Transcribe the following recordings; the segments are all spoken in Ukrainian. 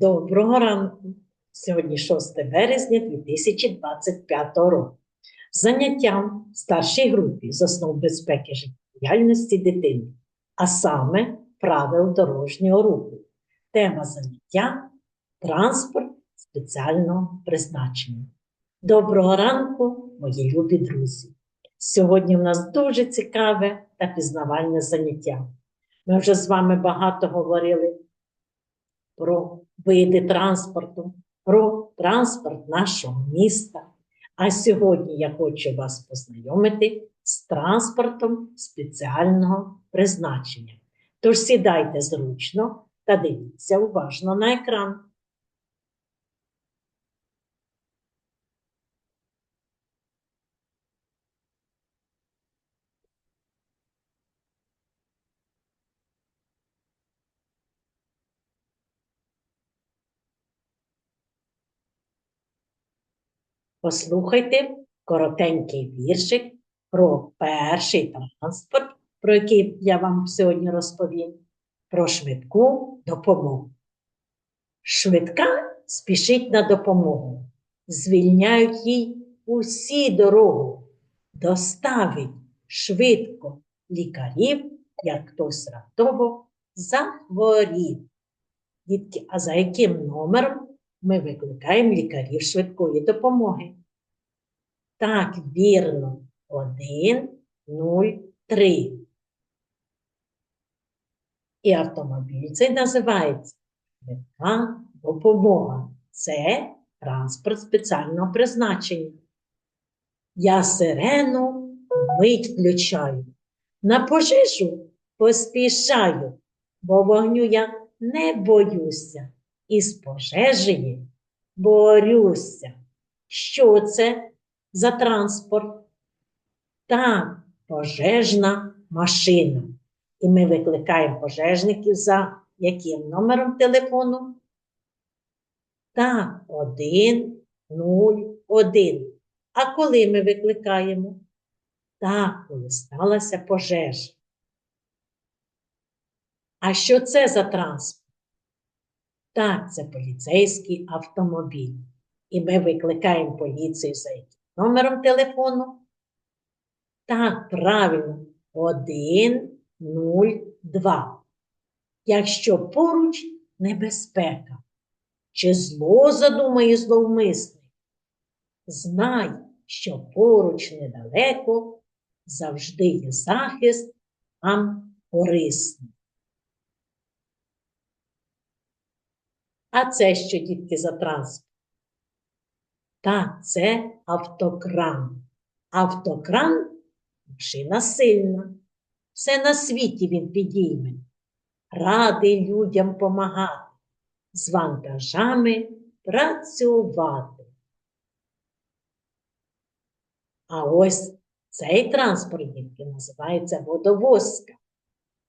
Доброго ранку! Сьогодні 6 березня 2025 року. Заняттям старшій групі з основ безпеки життєдіяльності дитини, а саме правил дорожнього руху. Тема заняття транспорт спеціального призначення. Доброго ранку, мої любі друзі! Сьогодні в нас дуже цікаве та пізнавальне заняття. Ми вже з вами багато говорили про види транспорту, про транспорт нашого міста. А сьогодні я хочу вас познайомити з транспортом спеціального призначення. Тож сідайте зручно та дивіться уважно на екран. Послухайте коротенький віршик про перший транспорт, про який я вам сьогодні розповім, про швидку допомогу. Швидка спішить на допомогу, звільняють їй усі дорогу, доставить швидко лікарів, як хтось раптово захворів. Дітки, а за яким номером ми викликаємо лікарів швидкої допомоги. Так, вірно, 1, 0, 3. І автомобіль цей називається швидка допомога. Це транспорт спеціального призначення. Я сирену мить включаю. На пожежу поспішаю, бо вогню я не боюся із пожежею борюся. Що це за транспорт? Так, пожежна машина. І ми викликаємо пожежників за яким номером телефону? Так, 1, 0, 1. А коли ми викликаємо? Так, коли сталася пожежа. А що це за транспорт? Так, це поліцейський автомобіль. І ми викликаємо поліцію за яким номером телефону. Так, правильно, 102. Якщо поруч небезпека, чи зло задумає зловмисник, знай, що поруч недалеко завжди є захист вам корисний. А це що, дітки, за транспорт? Так, це автокран. Автокран машина сильна. Все на світі він підійме. Радий людям помагати, з вантажами працювати. А ось цей транспорт, дітки, називається водовозка.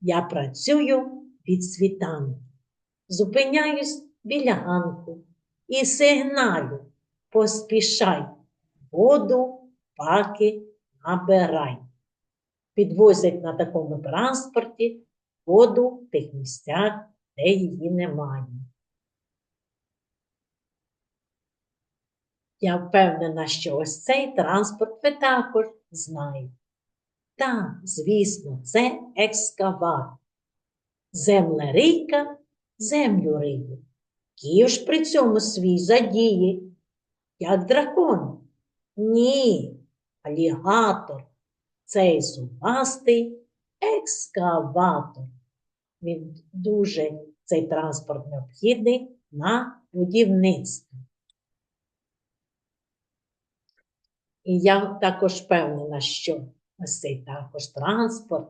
Я працюю від світанку. Зупиняюсь біля ганку і сигналю поспішай, воду, паки набирай. Підвозять на такому транспорті воду в тих місцях, де її немає. Я впевнена, що ось цей транспорт ви також знаєте. Так, звісно, це екскаватор. Землерийка землю риє. Ж при цьому свій задіє, як дракон. Ні, алігатор, цей зубастий екскаватор. Він дуже цей транспорт необхідний на будівництві. І я також впевнена, що ось цей також транспорт,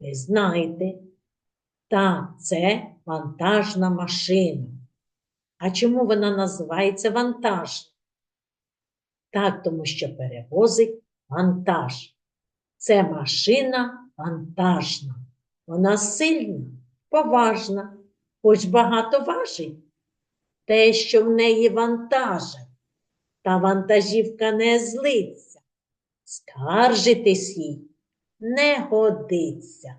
ви знаєте, так, це вантажна машина. А чому вона називається вантаж? Так, тому що перевозить вантаж. Це машина вантажна. Вона сильна, поважна, хоч багато важить. Те, що в неї вантажить, та вантажівка не злиться, скаржитись їй не годиться.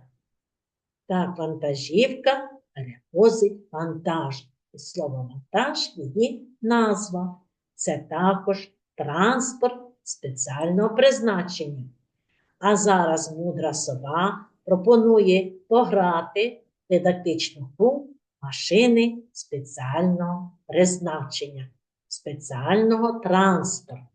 Так вантажівка перевозить вантаж Слово вантаж її назва. Це також транспорт спеціального призначення. А зараз мудра сова пропонує пограти в дидактичну гру машини спеціального призначення, спеціального транспорту.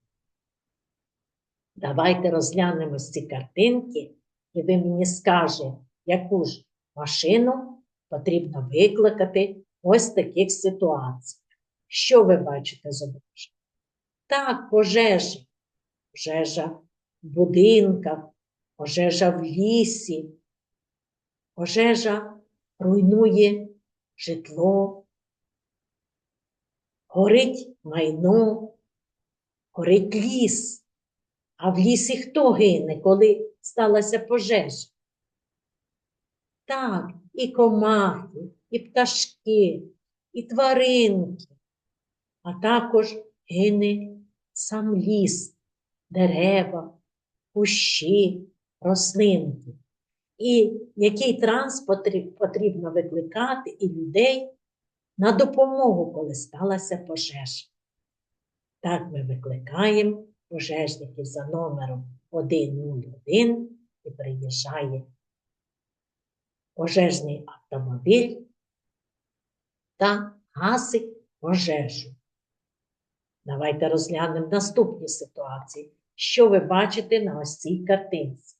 Давайте розглянемо ці картинки, і ви мені скажете, яку ж машину потрібно викликати ось таких ситуаціях. Що ви бачите зображення? Так, пожежа. Пожежа в будинках, пожежа в лісі, пожежа руйнує житло, горить майно, горить ліс. А в лісі хто гине, коли сталася пожежа? Так, і комахи, і пташки, і тваринки, а також гине сам ліс, дерева, кущі, рослинки. І який транспорт потрібно викликати і людей на допомогу, коли сталася пожежа. Так ми викликаємо пожежників за номером 101 і приїжджає пожежний автомобіль та гасить пожежу. Давайте розглянемо наступні ситуації. Що ви бачите на ось цій картинці?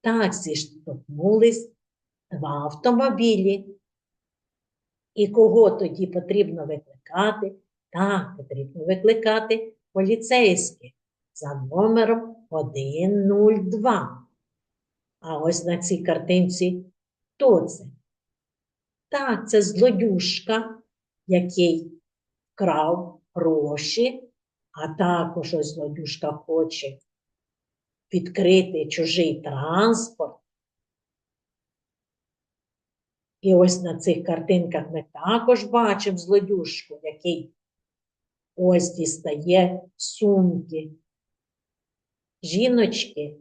Так, зіштовхнулись два автомобілі. І кого тоді потрібно викликати? Так, потрібно викликати поліцейських за номером 102. А ось на цій картинці хто це? Так, це злодюшка, який вкрав гроші, а також ось злодюшка хоче відкрити чужий транспорт. І ось на цих картинках ми також бачимо злодюшку, який ось дістає сумки, жіночки,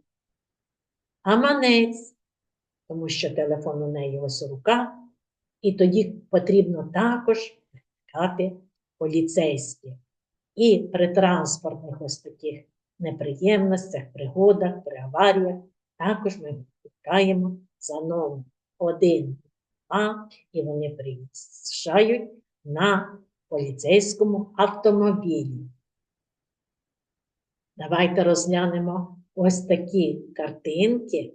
гаманець, тому що телефон у неї ось рука, і тоді потрібно також викликати поліцейських. І при транспортних ось таких неприємностях, пригодах, при аваріях також ми викликаємо за номер 1, 2, і вони приїжджають на поліцейському автомобілі. Давайте розглянемо ось такі картинки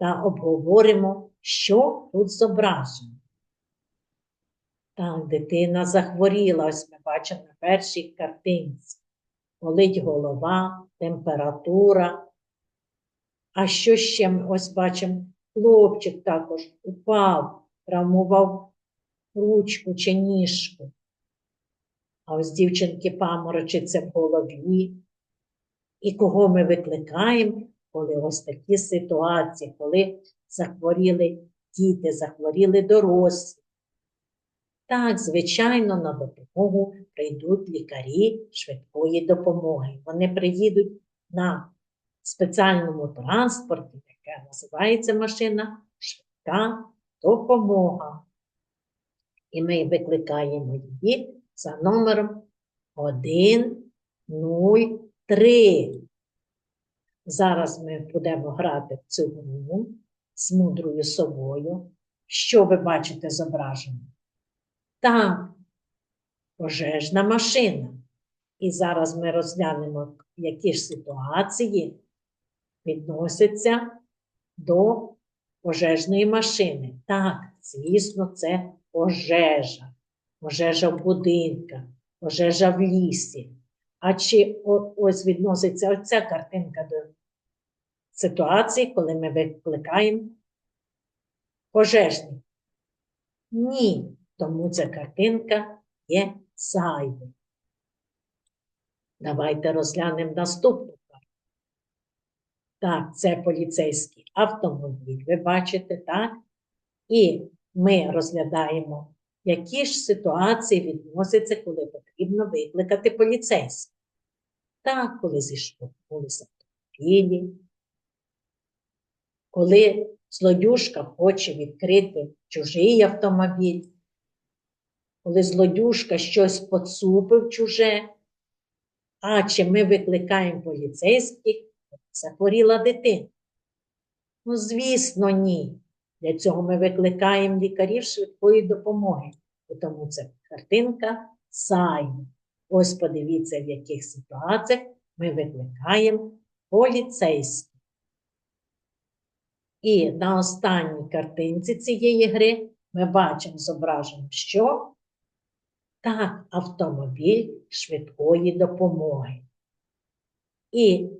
та обговоримо, що тут зображено. Так, дитина захворіла, ось ми бачимо на першій картинці. Болить голова, температура. А що ще ми ось бачимо? Хлопчик також упав, травмував ручку чи ніжку. А ось дівчинки паморочиться в голові. І кого ми викликаємо, коли ось такі ситуації, коли захворіли діти, захворіли дорослі. Так, звичайно, на допомогу прийдуть лікарі швидкої допомоги. Вони приїдуть на спеціальному транспорті, яка називається машина швидка допомога. І ми викликаємо її за номером 103. Зараз ми будемо грати в цю гру з мудрою собою. Що ви бачите зображено? Так, пожежна машина. І зараз ми розглянемо, які ж ситуації відносяться до пожежної машини. Так, звісно, це пожежа. Пожежа в будинках, пожежа в лісі. А чи ось відноситься оця картинка до ситуації, коли ми викликаємо пожежник? Ні, тому ця картинка є зайвою. Давайте розглянемо наступну карту. Так, це поліцейський автомобіль, ви бачите, так? І ми розглядаємо, які ж ситуації відносяться, коли потрібно викликати поліцейських. Так, коли зіштовхнулися автомобілі, коли злодюшка хоче відкрити чужий автомобіль, коли злодюшка щось поцупив чуже, а чи ми викликаємо поліцейських, захворіла дитина. Ну, звісно, ні. Для цього ми викликаємо лікарів швидкої допомоги. Тому це картинка зайва. Ось подивіться, в яких ситуаціях ми викликаємо поліцейських. І на останній картинці цієї гри ми бачимо зображено, що так, автомобіль швидкої допомоги. І,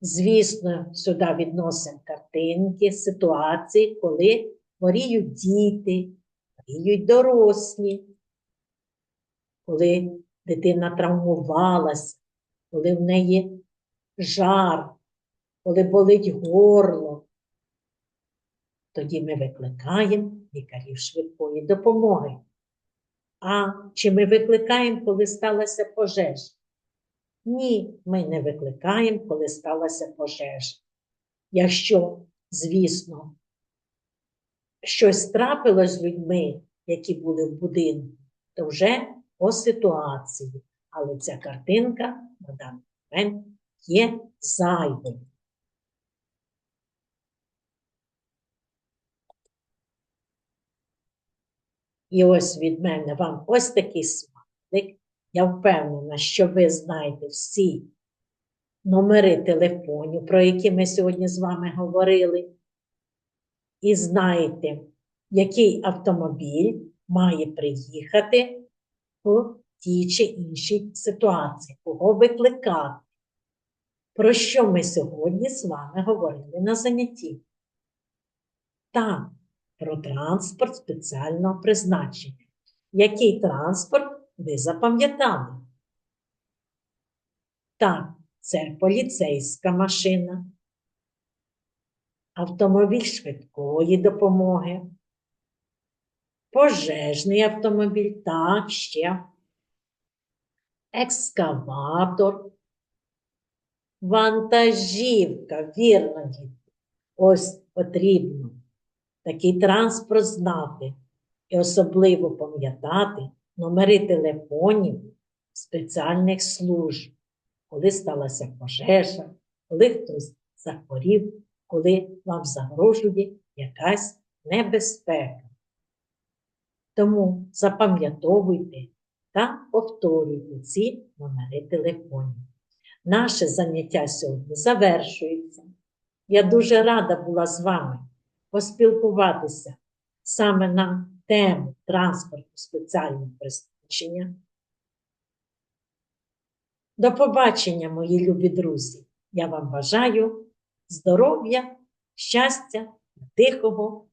звісно, сюди відносимо картинки, ситуації, коли хворіють діти, хворіють дорослі, коли дитина травмувалася, коли в неї жар, коли болить горло. Тоді ми викликаємо лікарів швидкої допомоги. А чи ми викликаємо, коли сталася пожежа? Ні, ми не викликаємо, коли сталася пожежа. Якщо, звісно, щось трапилось з людьми, які були в будинку, то вже по ситуації. Але ця картинка на даний момент є зайвою. І ось від мене вам ось такий смайлик. Я впевнена, що ви знаєте всі номери телефонів, про які ми сьогодні з вами говорили. І знаєте, який автомобіль має приїхати в тій чи іншій ситуації, кого викликати. Про що ми сьогодні з вами говорили на занятті? Так, про транспорт спеціального призначення. Який транспорт ви запам'ятали? Так, це поліцейська машина, автомобіль швидкої допомоги, пожежний автомобіль, так, ще, екскаватор, вантажівка, вірно. Ось потрібно такий транспорт знати і особливо пам'ятати номери телефонів спеціальних служб, коли сталася пожежа, коли хтось захворів, коли вам загрожує якась небезпека. Тому запам'ятовуйте та повторюйте ці номери телефонів. Наше заняття сьогодні завершується. Я дуже рада була з вами поспілкуватися саме на тему транспорту спеціального призначення. До побачення, мої любі друзі! Я вам бажаю здоров'я, щастя, тихого